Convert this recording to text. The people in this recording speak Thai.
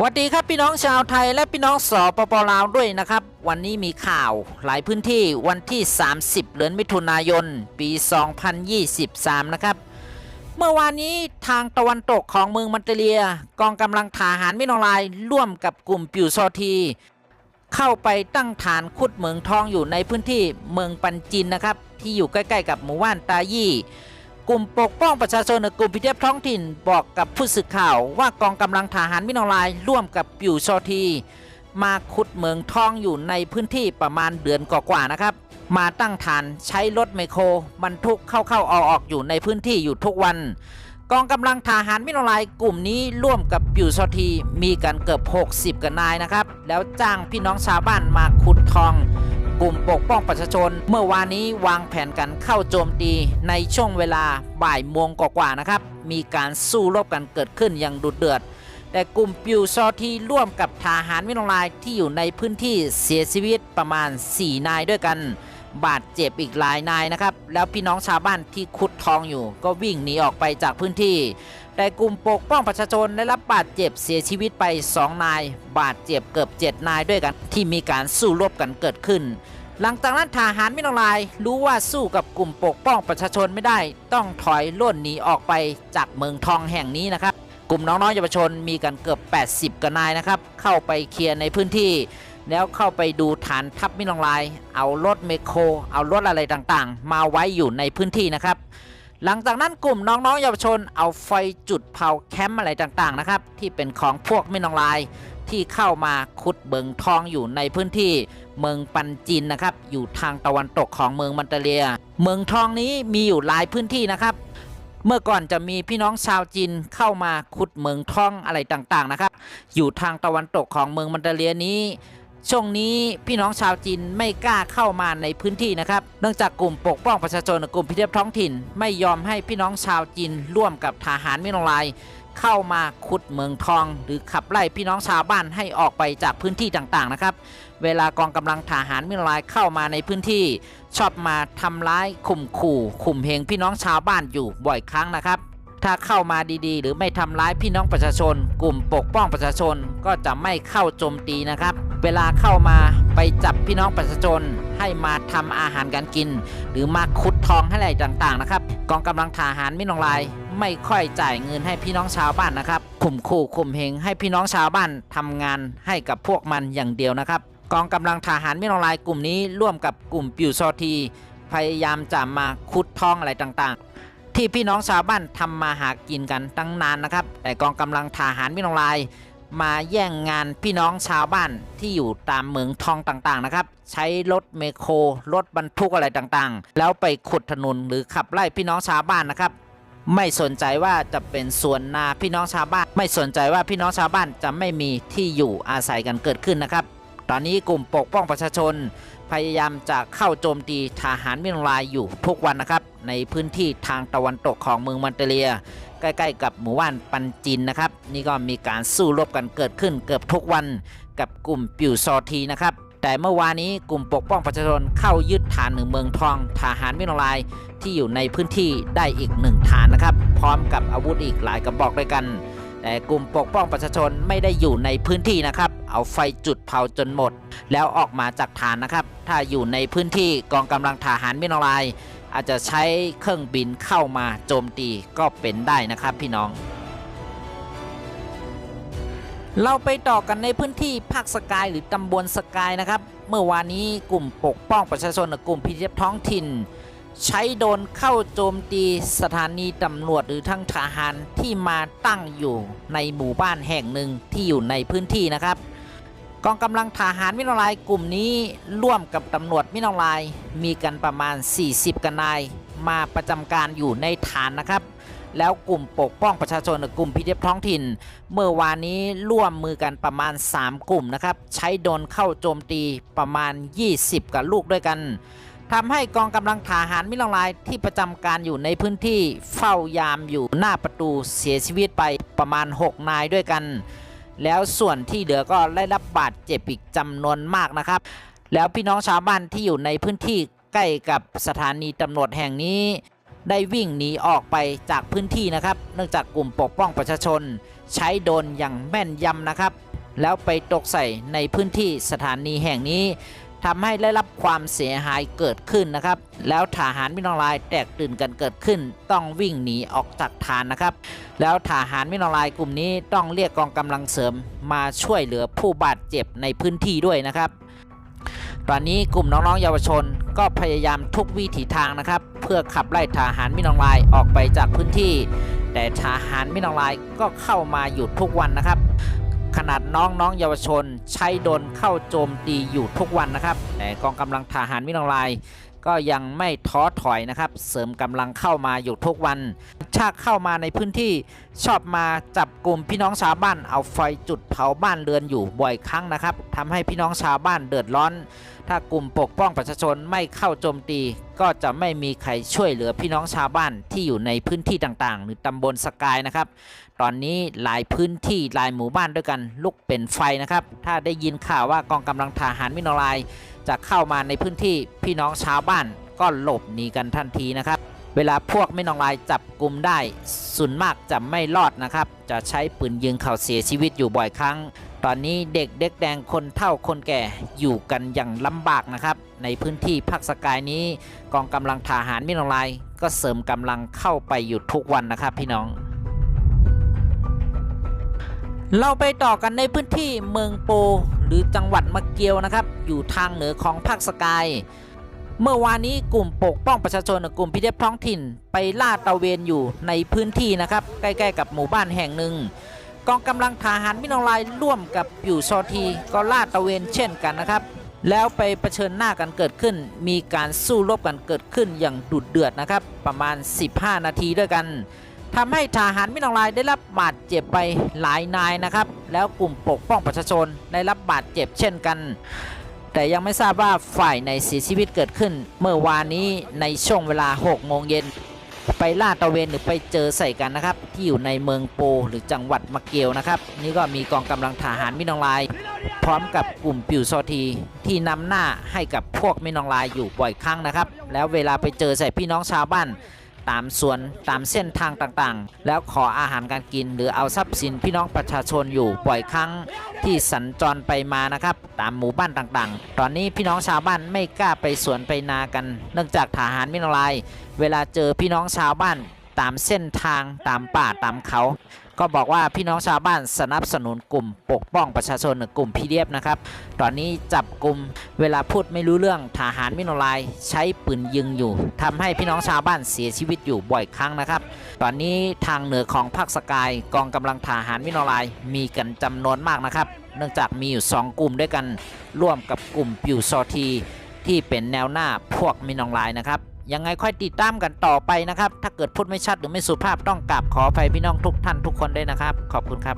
สวัสดีครับพี่น้องชาวไทยและพี่น้องสปปลาวด้วยนะครับ วันนี้มีข่าวหลายพื้นที่วันที่ 30 เดือนมิถุนายน ปี 2023 นะครับ เมื่อวานนี้ทางตะวันตกของเมืองมันเตเลีย กองกำลังทหารมิโนลายร่วมกับกลุ่มปิวซอที เข้าไปตั้งฐานขุดเหมืองทองอยู่ในพื้นที่เมืองปันจินนะครับ ที่อยู่ใกล้ๆกับหมู่บ้านตายี่ กลุ่มปกป้องประชาชนในกลุ่มพิทักษ์ท้องถิ่นบอกกับผู้สื่อข่าวว่ากองกำลังทหารมิโนลายร่วมกับปิวชอที มาขุดเหมืองทองอยู่ในพื้นที่ประมาณเดือนกว่าๆนะครับ มาตั้งฐานใช้รถไมโครบรรทุกเข้าๆออกๆอยู่ในพื้นที่อยู่ทุกวันกองกำลังทหารมิโนลายกลุ่มนี้ร่วมกับปิวชอทีมีกันเกือบ 60 กันนายนะครับ แล้วจ้างพี่น้องชาวบ้านมาขุดทอง กลุ่มปกป้องประชาชน เมื่อวานนี้วางแผนกันเข้าโจมตีในช่วงเวลาบ่ายโมงกว่าๆนะครับ มีการสู้รบกันเกิดขึ้นอย่างดุเดือด แต่กลุ่มปิวซอที่ร่วมกับทหารมิโนลายที่อยู่ในพื้นที่เสียชีวิตประมาณ 4 นายด้วยกัน บาดเจ็บอีกหลายนายนะครับ แล้วพี่น้องชาวบ้านที่ขุดทองอยู่ ก็วิ่งหนีออกไปจากพื้นที่ แต่กลุ่มปกป้องประชาชนได้รับบาดเจ็บเสียชีวิตไป 2 นาย บาดเจ็บเกือบ 7 นายด้วยกันที่มีการสู้รบกันเกิดขึ้น หลังจากนั้นทหารมิโนลาย รู้ว่าสู้กับกลุ่มปกป้องประชาชนไม่ได้ ต้องถอยล่นหนีออกไปจากเมืองทองแห่งนี้นะครับ กลุ่มน้องๆเยาวชนมีกันเกือบ 80กันนายนะครับ เข้าไปเคลียร์ในพื้นที่ แล้วเข้าไปดูฐานทัพมิโนลาย เอารถเมคโคร เอารถอะไรต่างๆ มาไว้อยู่ในพื้นที่นะครับ หลังจากนั้นกลุ่มน้องๆเยาวชนเอาไฟจุดเผาแคมป์อะไรต่างๆนะครับ ที่เป็นของพวกมิโนลายที่เข้ามาขุดเบิงทองอยู่ในพื้นที่ เมืองปันจินนะครับ อยู่ทางตะวันตกของเมืองมันเตเลีย เมืองทองนี้มีอยู่หลายพื้นที่นะครับ เมื่อก่อนจะมีพี่น้องชาวจีนเข้ามาขุดเมืองทองอะไรต่างๆนะครับ อยู่ทางตะวันตกของเมืองมันเตเลียนี้ ช่วงนี้พี่น้องชาวจีนไม่กล้าเข้ามาในพื้นที่นะครับ เนื่องจากกลุ่มปกป้องประชาชนกลุ่มพิทักษ์ท้องถิ่น ไม่ยอมให้พี่น้องชาวจีนร่วมกับทหารมิโนลายเข้ามาขุดเมืองทอง หรือขับไล่พี่น้องชาวบ้านให้ออกไปจากพื้นที่ต่างๆนะครับ เวลากองกำลังทหารมิโนลายเข้ามาในพื้นที่ ชอบมาทำร้ายข่มขู่ข่มเหงพี่น้องชาวบ้านอยู่บ่อยครั้งนะครับ ถ้าเข้ามาดีๆ หรือไม่ทำร้ายพี่น้องประชาชน กลุ่มปกป้องประชาชนก็จะไม่เข้าโจมตีนะครับ เวลาเข้ามาไปจับพี่น้องประชาชนให้มาทำอาหารการกิน หรือมาขุดทองให้อะไรต่างๆนะครับกองกำลังทหารมิโนลาย ไม่ค่อยจ่ายเงินให้พี่น้องชาวบ้านนะครับข่มขู่ข่มเหงให้พี่น้องชาวบ้านทำงานให้กับพวกมันอย่างเดียวนะครับ กองกำลังทหารมิโนลายกลุ่มนี้ร่วมกับกลุ่มปิวซอที พยายามจะมาขุดทองอะไรต่างๆ ที่พี่น้องชาวบ้านทำมาหากินกันตั้งนานนะครับ แต่กองกำลังทหารมิโนลาย มาแย่งงานพี่น้องชาวบ้านที่อยู่ตามเมืองทองต่างๆนะครับ ใช้รถเมโครรถบรรทุกอะไรต่างๆ แล้วไปขุดถนนหรือขับไล่พี่น้องชาวบ้านนะครับไม่สนใจว่าจะเป็นสวนนาพี่น้องชาวบ้าน ไม่สนใจว่าพี่น้องชาวบ้านจะไม่มีที่อยู่อาศัยกันเกิดขึ้นนะครับ ตอนนี้กลุ่มปกป้องประชาชน พยายามจะเข้าโจมตีทหารมิโนลายอยู่ทุกวันนะครับในพื้นที่ทางตะวันตกของเมืองมันเตเลีย ใกล้ๆ กับหมู่บ้านปันจินนะครับ นี่ก็มีการสู้รบกันเกิดขึ้นเกือบทุกวันกับกลุ่มปิวซอทีนะครับแต่เมื่อวานนี้กลุ่มปกป้องประชาชนเข้ายึดฐานหนึ่งเมืองทองทหารมิโนลาย ที่อยู่ในพื้นที่ได้อีกหนึ่งฐานนะครับ พร้อมกับอาวุธอีกหลายกระบอกด้วยกัน แต่กลุ่มปกป้องประชาชนไม่ได้อยู่ในพื้นที่นะครับ เอาไฟจุดเผาจนหมด แล้วออกมาจากฐานนะครับ ถ้าอยู่ในพื้นที่กองกำลังทหารมิโนลาย อาจจะใช้เครื่องบินเข้ามาโจมตีก็เป็นได้นะครับพี่น้อง เราไปต่อกันในพื้นที่ภาคสกายหรือตำบลสกายนะครับ เมื่อวานนี้กลุ่มปกป้องประชาชนกับกลุ่มพิทักษ์ท้องถิ่น ใช้โดนเข้าโจมตีสถานีตำรวจหรือทั้งทหารที่มาตั้งอยู่ในหมู่บ้านแห่งหนึ่งที่อยู่ในพื้นที่นะครับ กองกำลังทหารมิโนลายกลุ่มนี้ร่วมกับตำรวจมิโนลายมีกันประมาณ 40 กันนาย มาประจำการอยู่ในฐานนะครับ แล้วกลุ่มปกป้องประชาชนกับกลุ่มพิทักษ์ท้องถิ่น เมื่อวานนี้ร่วมมือกันประมาณ 3 กลุ่มนะครับ ใช้โดนเข้าโจมตีประมาณ 20กับลูกด้วยกันทำให้กองกำลังทหารมิโนลายที่ประจำการอยู่ในพื้นที่เฝ้ายามอยู่หน้าประตูเสียชีวิตไปประมาณ 6 นายด้วยกัน แล้วส่วนที่เหลือก็ได้รับบาดเจ็บอีกจำนวนมากนะครับ แล้วพี่น้องชาวบ้านที่อยู่ในพื้นที่ใกล้กับสถานีตำรวจแห่งนี้ ได้วิ่งหนีออกไปจากพื้นที่นะครับ เนื่องจากกลุ่มปกป้องประชาชน ใช้โดนอย่างแม่นยำนะครับ แล้วไปตกใส่ในพื้นที่สถานีแห่งนี้ ทำให้ได้รับความเสียหายเกิดขึ้นนะครับ แล้วทหารมินองลายแตกตื่นกันเกิดขึ้น ต้องวิ่งหนีออกจากฐานนะครับ แล้วทหารมินองลายกลุ่มนี้ต้องเรียกกองกำลังเสริมมาช่วยเหลือผู้บาดเจ็บในพื้นที่ด้วยนะครับ ตอนนี้กลุ่มน้องๆเยาวชนก็พยายามทุกวิถีทางนะครับ เพื่อขับไล่ทหารมินองลายออกไปจากพื้นที่ แต่ทหารมินองลายก็เข้ามาอยู่ทุกวันนะครับ ขนาดน้องน้องเยาวชน ใช้โดนเข้าโจมตีอยู่ทุกวันนะครับแต่กองกำลังทหารมินองลาย ก็ยังไม่ท้อถอยนะครับ เสริมกำลังเข้ามาอยู่ทุกวันชากเข้ามาในพื้นที่ชอบมาจับกลุ่มพี่น้องชาวบ้านเอาไฟจุดเผาบ้านเรือนอยู่บ่อยครั้งนะครับทำให้พี่น้องชาวบ้านเดือดร้อน ถ้ากลุ่มปกป้องประชาชนไม่เข้าโจมตี ก็จะไม่มีใครช่วยเหลือพี่น้องชาวบ้านที่อยู่ในพื้นที่ต่างๆ หรือตำบลสกายนะครับ ตอนนี้หลายพื้นที่หลายหมู่บ้านด้วยกันลุกเป็นไฟนะครับ ถ้าได้ยินข่าวว่ากองกำลังทหารมินอลาย จะเข้ามาในพื้นที่พี่น้องชาวบ้านก็หลบหนีกันทันทีนะครับ เวลาพวกมินอลายจับกลุ่มได้ส่วนมากจะไม่รอดนะครับ จะใช้ปืนยิงเขาเสียชีวิตอยู่บ่อยครั้ง ตอนนี้เด็กเด็กแดงคนเฒ่าคนแก่อยู่กันอย่างลำบากนะครับ ในพื้นที่ภาคสกายนี้ กองกำลังทหารมินอลาย ก็เสริมกำลังเข้าไปอยู่ทุกวันนะครับ พี่น้องเราไปต่อกันในพื้นที่เมืองโป หรือจังหวัดมะเกียวนะครับ อยู่ทางเหนือของภาคสกาย เมื่อวานนี้กลุ่มปกป้องประชาชนกลุ่มพิทักษ์ท้องถิ่น ไปล่าตระเวนอยู่ในพื้นที่นะครับ ใกล้ๆกับหมู่บ้านแห่งหนึ่งกองกำลังทหารมินอลายร่วมกับอยู่ซอทีก็ล่าตระเวนเช่นกันนะครับ แล้วไปเผชิญหน้ากันเกิดขึ้น มีการสู้รบกันเกิดขึ้นอย่างดุเดือดนะครับ ประมาณ 15 นาทีด้วยกัน ทำให้ทหารมินอลายได้รับบาดเจ็บไปหลายนายนะครับ แล้วกลุ่มปกป้องประชาชนได้รับบาดเจ็บเช่นกัน แต่ยังไม่ทราบว่าฝ่ายในเสียชีวิตเกิดขึ้น เมื่อวานนี้ในช่วงเวลา6โมงเย็นไปล่าตระเวนหรือไปเจอใส่กันนะครับ ที่อยู่ในเมืองโปหรือจังหวัดมะเกลนะครับ นี่ก็มีกองกำลังทหารมินองลาย พร้อมกับกลุ่มปิวโซที ที่นำหน้าให้กับพวกมินองลายอยู่บ่อยครั้งนะครับ แล้วเวลาไปเจอใส่พี่น้องชาวบ้าน ตามสวนตามเส้นทางต่างๆ แล้วขออาหารการกิน หรือเอาทรัพย์สินพี่น้องประชาชนอยู่บ่อยครั้งที่สัญจรไปมานะครับ ตามหมู่บ้านต่างๆ ตอนนี้พี่น้องชาวบ้านไม่กล้าไปสวนไปนากัน เนื่องจากทหารมินลาย เวลาเจอพี่น้องชาวบ้านตามเส้นทางตามป่าตามเขา ก็บอกว่าพี่น้องชาวบ้านสนับสนุนกลุ่มปกป้องประชาชนหรือกลุ่มพีเดียบนะครับ ตอนนี้จับกลุ่มเวลาพูดไม่รู้เรื่องทหารมิโนไลายใช้ปืนยิงอยู่ทำให้พี่น้องชาวบ้านเสียชีวิตอยู่บ่อยครั้งนะครับ ตอนนี้ทางเหนือของภาคสกายกองกำลังทหารมิโนไลายมีกันจำนวนมากนะครับ เนื่องจากมีอยู่ 2 กลุ่มด้วยกันร่วมกับกลุ่มปิวซอทีที่เป็นแนวหน้าพวกมินองไลน์นะครับ ยังไงค่อยติดตามกันต่อไปนะครับ ถ้าเกิดพูดไม่ชัดหรือไม่สุภาพต้องกราบขออภัยพี่น้องทุกท่านทุกคนด้วยนะครับ ขอบคุณครับ